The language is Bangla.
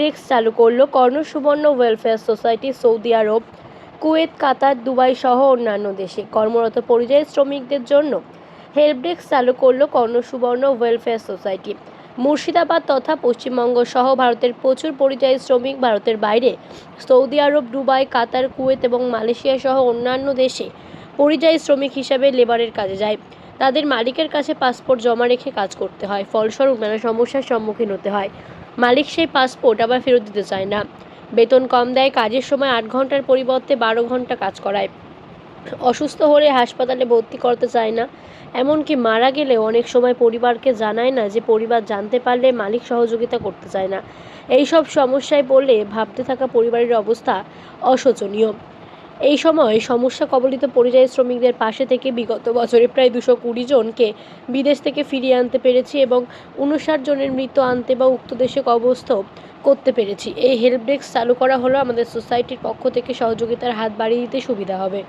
ডেস্ক চালু করল Karna Subarna welfare society Saudi Arab, Kuwait, Qatar, Dubai সহ অন্যান্য দেশে। কর্মরত পরিযায়ী শ্রমিকদের জন্য হেল্প ডেস্ক চালু করল কর্ণ সুবর্ণ ওয়েলফেয়ার সোসাইটি। মুর্শিদাবাদ তথা পশ্চিমবঙ্গ সহ ভারতের প্রচুর পরিযায়ী শ্রমিক ভারতের বাইরে। Saudi Arab, Dubai, Qatar, Kuwait এবং মালয়েশিয়া সহ অন্যান্য দেশে পরিযায়ী শ্রমিক হিসাবে লেবারের কাজে যায়। তাদের মালিকের কাছে পাসপোর্ট জমা রেখে কাজ করতে হয়। ফলস্বরূপ নানা সমস্যার সম্মুখীন হতে হয়। মালিক সেই পাসপোর্ট আবার ফেরত দিতে চায় না। বেতন কম দেয়, কাজের সময় আট ঘণ্টার পরিবর্তে বারো ঘণ্টা কাজ করায়। অসুস্থ হলে হাসপাতালে ভর্তি করতে চায় না। এমনকি মারা গেলেও অনেক সময় পরিবারকে জানায় না যে পরিবার জানতে পারলে মালিক সহযোগিতা করতে চায় না। এইসব সমস্যায় পড়লে ভাবতে থাকা পরিবারের অবস্থা অশোচনীয়। এই সময় সমস্যা কবলিত পরিযায়ী শ্রমিকদের পাশে থেকে বিগত বছরে প্রায় দুশো কুড়ি জনকে বিদেশ থেকে ফিরিয়ে আনতে পেরেছি এবং উনষাট জনের মৃত আনতে বা উক্ত দেশে কবস্থ করতে পেরেছি। এই হেল্প ডেস্ক চালু করা হলো আমাদের সোসাইটির পক্ষ থেকে সহযোগিতার হাত বাড়িয়ে দিতে সুবিধা হবে।